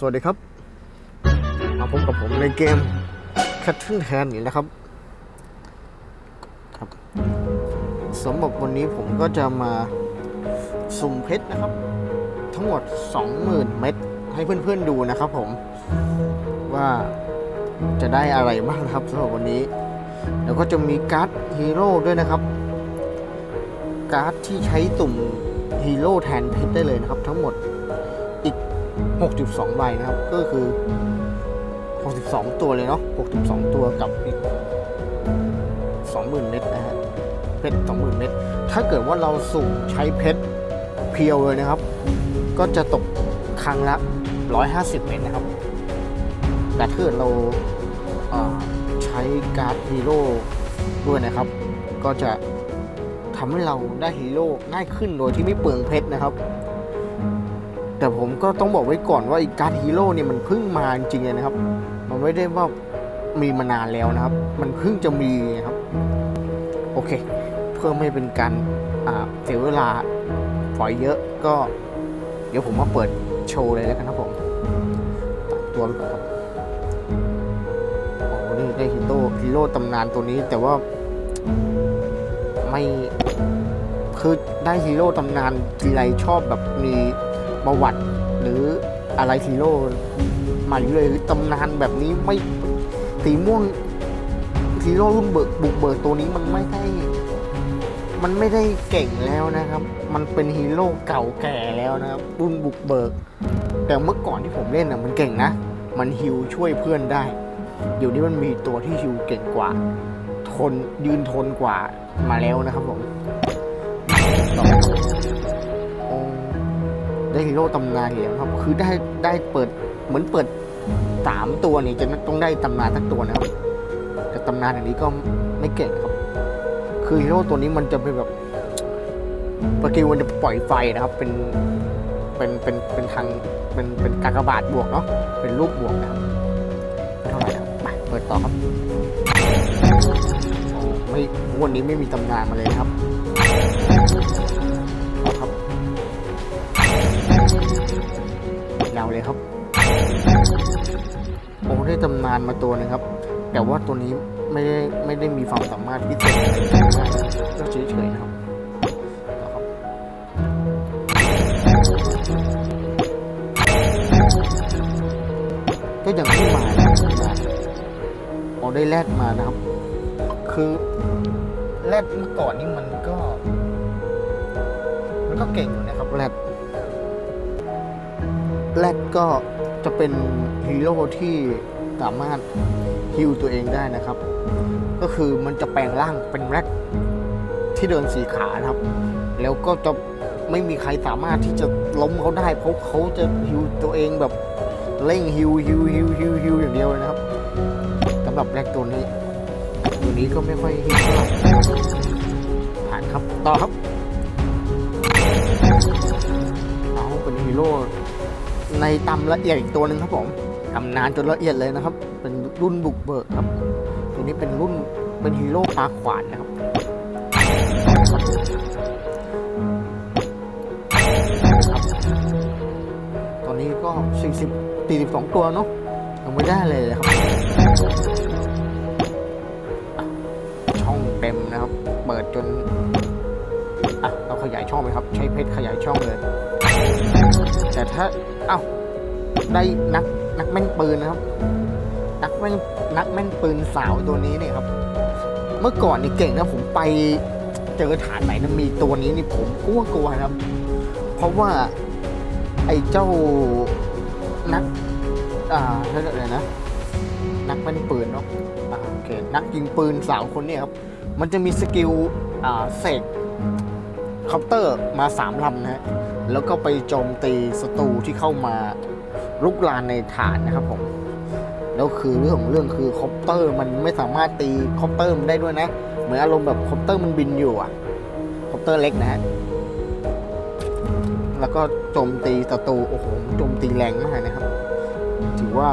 สวัสดีครับ มาพบกับผมในเกม Cattle Hand นี่นะครับ ครับสำหรับวันนี้ผมก็จะมาสุ่มเพชรนะครับ ทั้งหมด 20,000 เม็ดให้เพื่อนๆดูนะครับผมว่าจะได้อะไรบ้างนะครับสำหรับวันนี้ แล้วก็จะมีการ์ดฮีโร่ด้วยนะครับ การ์ดที่ใช้ตุ่มฮีโร่แทนเพชรได้เลยนะครับ ทั้งหมดอีก 6.2 ใบนะครับ ก็คือ 62 ตัวเลยเนาะ62 ตัวกับอีก 20,000 เม็ดนะฮะเพชร20,000 เม็ดถ้าเกิดว่าเราสุ่มใช้เพชรเพียวเลยนะครับ ก็จะตกครั้งละ 150 เม็ดนะครับ แต่ถ้าเกิดเราใช้การ์ดฮีโร่ด้วยนะครับ ก็จะทำให้เราได้ฮีโร่ง่ายขึ้นโดยที่ไม่เปลืองเพชรนะครับ แต่ผมก็ต้องบอกไว้ก่อนว่าอีการ์ดฮีโร่เนี่ยมันเพิ่งมาจริงๆเลยนะครับ มันไม่ได้ว่ามีมานานแล้วนะครับ มันเพิ่งจะมีครับ โอเค เพื่อไม่เป็นการเสียเวลาปล่อยเยอะก็ เดี๋ยวผมมาเปิดโชว์เลยแล้วกันครับผมตัดตัวไปก่อนครับโอ้นี่ได้ฮีโร่ฮีโร่ตำนานตัวนี้แต่ว่าไม่คือได้ฮีโร่ตำนานทีไรชอบแบบมี ประวัติ หรืออะไรฮีโร่มาอยู่เลยตำนานแบบนี้ไม่สีม่วงฮีโร่รุ่นเบิกบุกเบิกตัวนี้มันไม่ได้มันไม่ได้เก่งแล้วนะครับ มันเป็นฮีโร่เก่าแก่แล้วนะครับรุ่นบุกเบิก แต่เมื่อก่อนที่ผมเล่นอะมันเก่งนะ มันฮิวช่วยเพื่อนได้ เดี๋ยวนี้มันมีตัวที่ฮิวเก่งกว่า ทนยืนทนกว่ามาแล้วนะครับผมต่อ ได้ฮีโร่ตำนานเหรียญครับคือได้ได้เปิดเหมือนเปิดสามตัวนี่จะต้องได้ตำนานทั้งตัวนะครับแต่ตำนานอย่างนี้ก็ไม่เก่งครับ คือฮีโร่ตัวนี้มันจะเป็นแบบสกิมันจะปล่อยไฟนะครับ เป็นเป็นเป็นเป็นทางเป็นเป็นกากบาทบวกเนาะเป็นรูปบวกนะครับเท่าไหร่ครับไปเปิดต่อครับไม่วันนี้ไม่มีตำนานมาเลยครับ ยาวเลยครับโอ้ได้ตำนานมาตัวหนึงครับ แต่ว่าตัวนี้ไม่ได้ไม่ได้มีความสามารถพิเศษอะไรมากก็เฉยๆนะครับต่อครับก็ยังไม่มานะครับอ๋อได้แรดมานะครับ คือแรดเมื่อก่อนนี่มันก็ มันก็เก่งอยู่นะครับแรด แรดก็จะเป็นฮีโร่ที่สามารถฮิวตัวเองได้นะครับ ก็คือมันจะแปลงร่างเป็นแรดที่เดินสีขานะครับ แล้วก็จะไม่มีใครสามารถที่จะล้มเขาได้เพราะเขาจะฮิวตัวเองแบบเร่งฮิวฮิวฮิวฮิวฮิวอย่างเดียวเลยนะครับสำหรับแรกตัวนี้ ตัวนี้ก็ไม่ค่อยฮิวเท่าไหร่ผ่านครับต่อครับเอาเป็นฮีโร่ ในตำละเอียดอีกตัวหนึ่งครับผมตำนานจนละเอียดเลยนะครับ เป็นรุ่นบุกเบิกครับ ตัวนี้เป็นรุ่นเป็นฮีโร่ปลาขวานนะครับตอนนี้ก็ 40 42 ตัวเนาะยังไม่ได้เลยครับ ช่องเต็มนะครับ เปิดจน อะ เราขยายช่องไหมครับ ใช้เพชรขยายช่องเลย แต่ถ้า เอ้า ได้นักนักแม่นปืนนะครับ นักแม่นนักแม่นปืนสาวตัวนี้เนี่ยครับ เมื่อก่อนนี่เก่งนะผมไปเจอฐานไหนนะมีตัวนี้นี่ผมกลัวกลัวนะครับ เพราะว่าไอ้เจ้านัก อ่าเรียกอะไรนะ นักแม่นปืนเนาะอ่าโอเคนักยิงปืนสาวคนเนี้ครับ มันจะมีสกิลอ่าเสกคอปเตอร์มาสามลำนะฮะ แล้วก็ไปโจมตีศัตรูที่เข้ามาลุกลานในฐานนะครับผมแล้วคือเรื่องของเรื่องคือคอปเตอร์มันไม่สามารถตีคอปเตอร์มันได้ด้วยนะ เหมือนอารมณ์แบบคอปเตอร์มันบินอยู่อะคอปเตอร์เล็กนะฮะแล้วก็โจมตีศัตรูโอ้โหโจมตีแรงมากนะครับ ถือว่า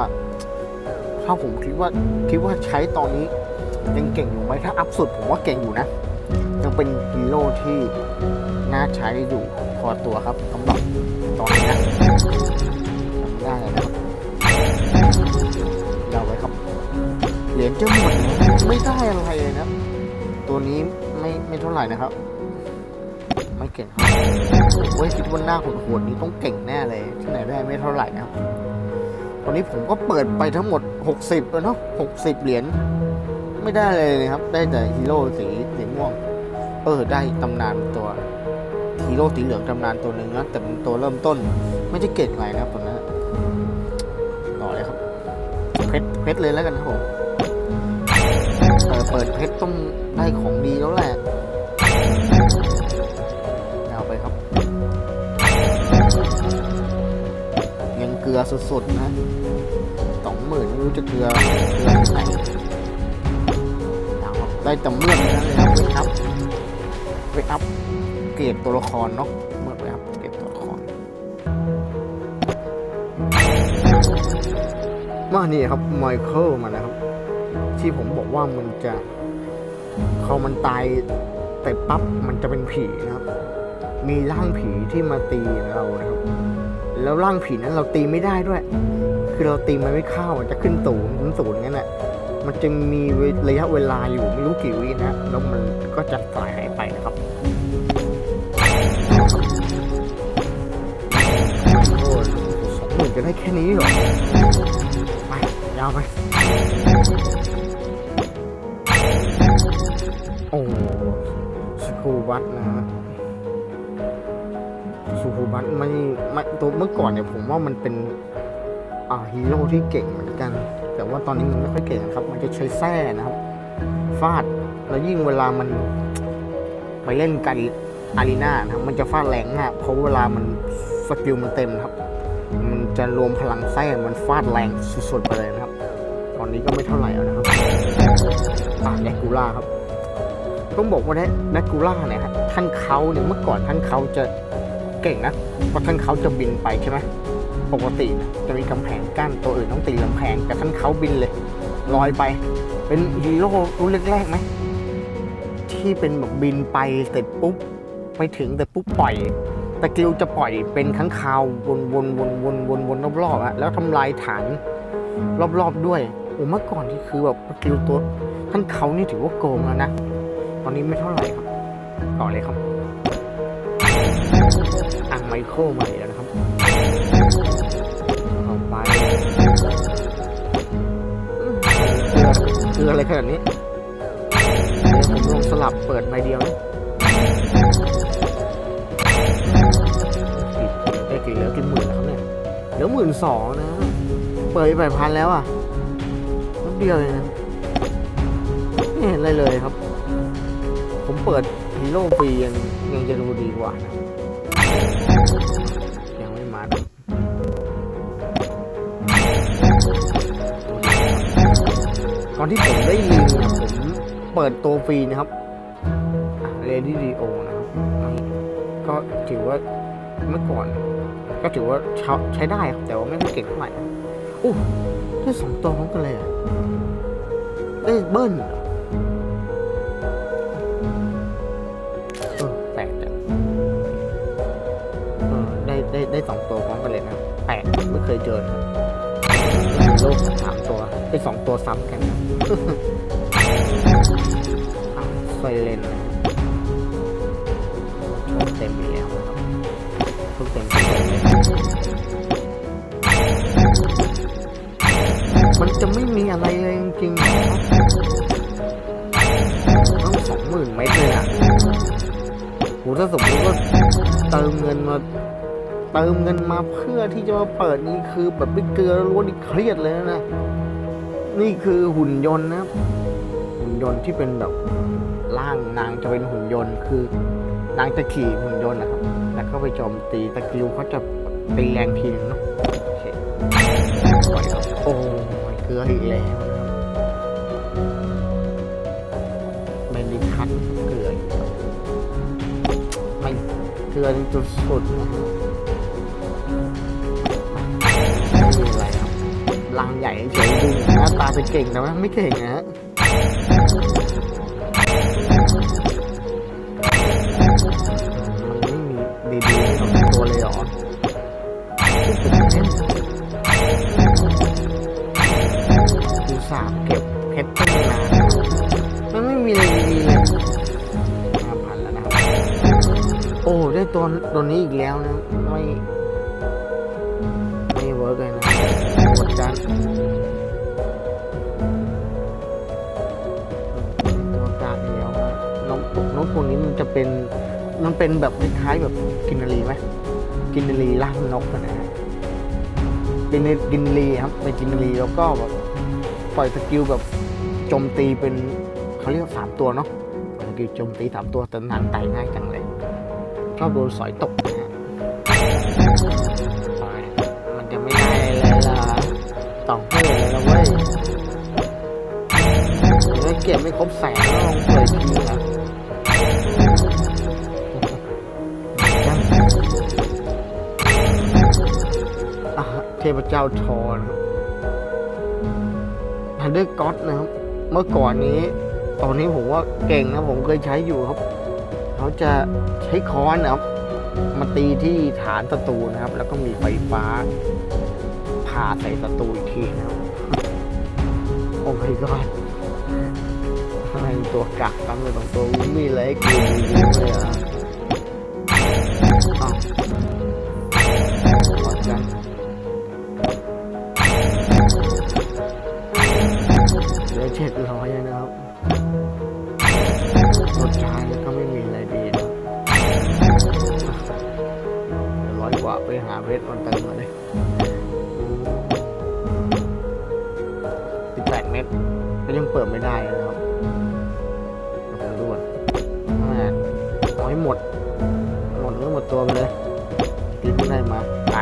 ถ้าผมคิดว่าคิดว่าใช้ตอนนี้ยังเก่งอยู่ไหมถ้าอัพสุดผมว่าเก่งอยู่นะ ยังเป็นฮีโร่ที่น่าใช้อยู่ อตัวครับคำตอบตอนนี้ได้แล้วราไว้ครับ เหรียญจะหมดไม่ได้อะไรเลยนะตัวนี้ไม่ไม่เท่าไหร่นะครับ ไม่เก่งครับโอ้ยคิดว่าหน้าโหดๆนี้ต้องเก่งแน่เลยที่ไหนได้ไม่เท่าไหร่นะครับตอนนี้ผมก็เปิดไปทั้งหมด 60แล้วเนาะ60 เหรียญไม่ได้เลยนะครับ ได้แต่ฮีโร่สีสีม่วง เออ ได้ตำนานตัว ฮีโร่สีเหลืองตำนานตัวหนึ่งนะแต่เป็นตัวเริ่มต้น ไม่ได้เก่งอะไรนะครับตัวนั้นต่อเลยครับเพชรเพชรเลยแล้วกันครับผมเปิดเปิดเพชรต้องได้ของดีแล้วแหละเอาไปครับ ยังเกลือสดๆนะสองหมื่นไม่รู้จะเกลือเกลือไหนเอาครับได้แต่เมื่อกนั้นเลยครับเวทอัพเวทอัพ เกรดตัวละครเนาะเมื่อกเวทอัพเกรดตัวละครว่านี่ครับไมเคิลมันนะครับ ที่ผมบอกว่ามันจะเขามันตายแต่ปั๊บมันจะเป็นผีนะครับ มีร่างผีที่มาตีเรานะครับ แล้วร่างผีนั้นเราตีไม่ได้ด้วย คือเราตีมันไม่เข้ามันจะขึ้นศูนย์ถึงศูนย์งั้นแหละมันจะมีระยะเวลาอยู่ไม่รู้กี่วินะแล้วมันก็จะสายหายไป จะได้แค่นี้เหรอ ไป ยาวไป โอ้สกูบัตนะฮะสกูบัตไม่ไม่ตัวเมื่อก่อนเนี่ยผมว่ามันเป็น อ่าฮีโร่ที่เก่งเหมือนกัน แต่ว่าตอนนี้มันไม่ค่อยเก่งครับ มันจะใช้แส้นะครับฟาดแล้วยิ่งเวลามันไปเล่นกันอารีนานะครับมันจะฟาดแรงมากเพราะเวลามันสกิลมันเต็มครับ มันจะรวมพลังไส้มันฟาดแรงสุดๆไปเลยนะครับ ตอนนี้ก็ไม่เท่าไหร่แล้วนะครับอ่าแดกกูล่าครับ ต้องบอกว่าแดกกูล่าเนี่ยฮะท่านเขาเนี่ยเมื่อก่อนท่านเขาจะเก่งนะเพราะท่านเขาจะบินไปใช่ไหมปกตินะจะมีกำแพงกั้นตัวอื่นต้องตีกำแพงแต่ท่านเขาบินเลยลอยไป เป็นฮีโร่รุ่นแรกๆไหมที่เป็นแบบบินไปเสร็จปุ๊บไปถึงแต่ปุ๊บปล่อย ตะกิวจะปล่อยเป็นค้างคาววนวนวนวนวนวนรอบๆอะแล้วทำลายฐานรอบๆด้วยโอ้เมื่อก่อนที่คือแบบตะกิวตัวท่านเขานี่ถือว่าโกงแล้วนะตอนนี้ไม่เท่าไหร่ครับต่อเลยครับอะไมเคิลมาแล้วนะครับต่อไปอืมเกลืออะไรขนาดนี้ผมลองสลับเปิดใบเดียวนะ สองนะ เปิดไปแปดพันแล้วอะนิดเดียวเลยนะ ไม่เห็นอะไรเลยครับ ผมเปิดฮีโร่ฟรียังยังจะดูดีกว่านะยังไม่มาตอนที่ผมได้ลิงเนี่ยผมเปิดตัวฟรีนะครับเรดี้ดีโอนะครับ ก็ถือว่าเมื่อก่อน ก็ถือว่าใช้ใชได้ครับแต่ว่าไม่ค่อยเก่งเท่าไหร่โอ้ได้สองตัวพร้อมกันเลยอะได้เบิ้ลเออแปลกจังเออได้ได้ได้สองตัวพร้อมกันเลยนะแปลกไม่เคยเจอนะโลกสามตัวได้สองตัวซ้ำกันนะอ้าวไซเลนนะ ไม่มีอะไรเลยจริงๆต้องสองหมื่นเมตรเลยอะโหถ้าสมมติว่าเติมเงินมาเติมเงินมาเพื่อที่จะมาเปิดนี่คือแบบไม่เกลือล้วนนี่เครียดเลยนะ นี่คือหุ่นยนต์นะ หุ่นยนต์ที่เป็นแบบร่างนางจะเป็นหุ่นยนต์ คือนางจะขี่หุ่นยนต์นะครับ แล้วก็ไปโจมตีตะกิวเขาจะตีแรงทีนึงเนาะโอเคโอ้ เกลืออีกแล้ว ไม่ได้คันเกลือไม่เกลือจนจุดสุดไม่ดูอะไรครับลางใหญ่เฉยๆดูหน้าตาจะเก่งแต่ว่าไม่เก่งนะฮะมันไม่มีดีๆสองตัวเลยหรอ สาเก็บเพชรตั้งนานมันไม่มีอะไรดีเลยห้าพันแล้วนะโอ้ได้ตัวตัวนี้อีกแล้วนะ ไม่ ไม่เวิร์กเลยนะหมดจันตัวกลางแล้วนกนกพวกนี้มันจะเป็น มันเป็นแบบคล้ายแบบกินนารีไหมกินนารีล่างนกนะเป็นกินนารีครับเป็นกินนารีแล้วก็แบบ ปล่อยสกิลแบบโจมตีเป็นเขาเรียกสามตัวเนาะปล่อยสกิลโจมตีสามตัวแต่นานตายง่ายจังเลยชอบโดนสอยตกนะฮะมันจะไม่ได้เลยล่ะต้องเพื่อนเลยนะเว้ยไม่เก็บไม่ครบแสนแล้วลองเปิดทีนะเทพเจ้าทอน ทันเดอร์ก็อตนะครับ เมื่อก่อนนี้ ตอนนี้ผมว่าเก่งนะผมเคยใช้อยู่ครับ เขาจะใช้ค้อนนะครับ มาตีที่ฐานศัตรูนะครับ แล้วก็มีไฟฟ้าผ่าใส่ศัตรูอีกทีนะครับโอ้ my god ทำไมตัวกักตั้งเลยตรงตัวมีอะไรกูเลยอะ เหลือเจ็ดร้อยนะครับรถชายแล้วก็ไม่มีอะไรดีนะร้อยกว่าไปหาเพชรมันเติมมาเลยสิบแปดเมตรก็ยังเปิดไม่ได้นะครับเดี๋ยวผมดูก่อนแม่เอาให้หมด หมดเรื่องหมดตัวไปเลยที่เพิ่งได้มาไป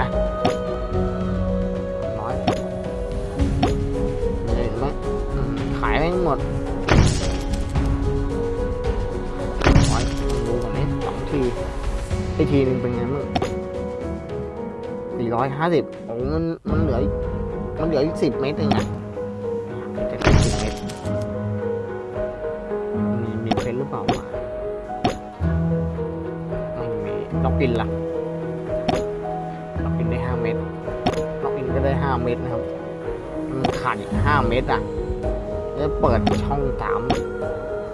หมดน้อยดูก่อนนี้สองทีไอทีหนึ่งเป็นไงมั่งสี่ร้อยห้าสิบโอ้มันมันเหลือมันเหลืออีกสิบเมตรเองอะจะได้สิบเมตรมีมีเฟนหรือเปล่าไม่มีล็อกอินล่ะล็อกอินได้ห้าเมตรล็อกอินก็ได้ห้าเมตรนะครับมันขาดอีกห้าเมตรอะ แล้วเปิดช่องสาม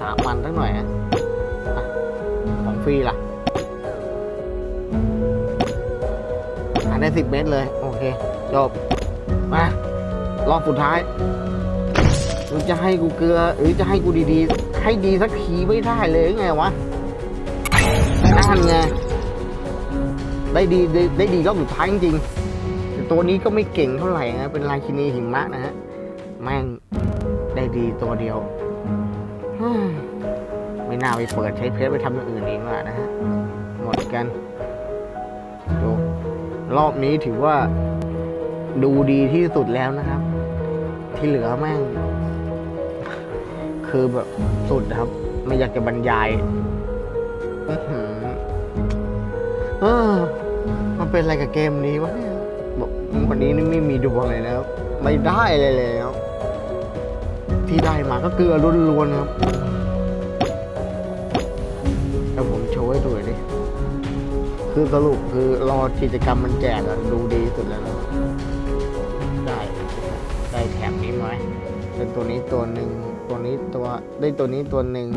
สามมันสักหน่อยอะของฟรีล่ะ อันได้สิบเมตรเลย โอเค จบ มารอบสุดท้ายมึงจะให้กูเกลือ หรือจะให้กูดีๆ ให้ดีสักทีไม่ได้เลยไงวะนั่นไงได้ดีได้ดีรอบสุดท้ายจริงๆแต่ตัวนี้ก็ไม่เก่งเท่าไหร่นะ เป็นลายคินีหิมะนะฮะ ด้ดีตัวเดียวเฮ้ยไม่น่าไปเปิดใช้เพชรไปทำอย่างอื่นเองว่ะนะฮะหมดกันดูรอบนี้ถือว่าดูดีที่สุดแล้วนะครับ ที่เหลือแม่ง คือแบบสุดนะครับ ไม่อยากจะบรรยายอื้อหือเออมันเป็นอะไรกับเกมนี้วะเนี่ยบอกวันนี้นี่ไม่มีดวงเลยนะครับไม่ได้เลยเลยครับ ที่ได้มาก็เกลือล้วนๆครับแล้วผมโชว์ให้ดูหน่อยดิคือสรุปคือรอกิจกรรมมันแจกอะดูดีสุดแล้วนะได้ ได้แถบนี้ไหมเป็นตัวนี้ตัวหนึ่งตัวนี้ตัวได้ตัวนี้ตัวหนึ่ง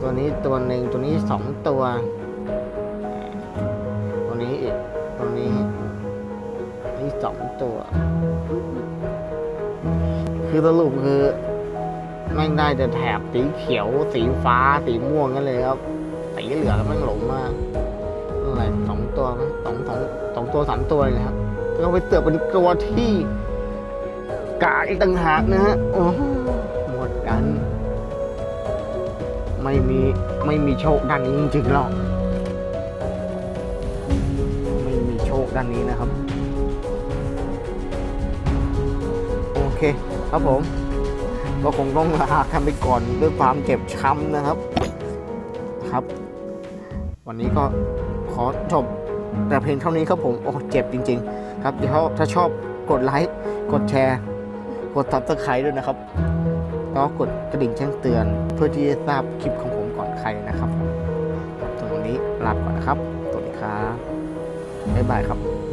ตัวนี้ตัวหนึ่งตัวนี้สองตัว ตัวนี้อีกตัวนี้นี่สองตัว คือสรุปคือ แม่งได้แต่แถบสีเขียว สีฟ้า สีม่วงกันเลยครับ สีเหลืองแม่งหลงมากอะไรสองตัวมั้งสองสองสองตัวสามตัวเลยครับแล้วไปเสือกเป็นตัวที่กาอีกต่างหากนะฮะโอ้หมดกัน ไม่มีไม่มีโชคด้านนี้จริงๆหรอกไม่มีโชคด้านนี้นะครับ โอเค ครับผม ก็คงต้องลากันไปก่อนด้วยความเจ็บช้ำนะครับ ครับ วันนี้ก็ขอจบแต่เพียงเท่านี้ครับผม โอ้เจ็บจริง ๆ ครับเดี๋ยวถ้าชอบกดไลค์กดแชร์ กด subscribe ด้วยนะครับแล้วก็กดกระดิ่งแจ้งเตือน เพื่อที่จะทราบคลิปของผมก่อนใครนะครับผมครัวนี้ลาไปก่อนนะครับสวัสดีครับบ๊ายบายครับ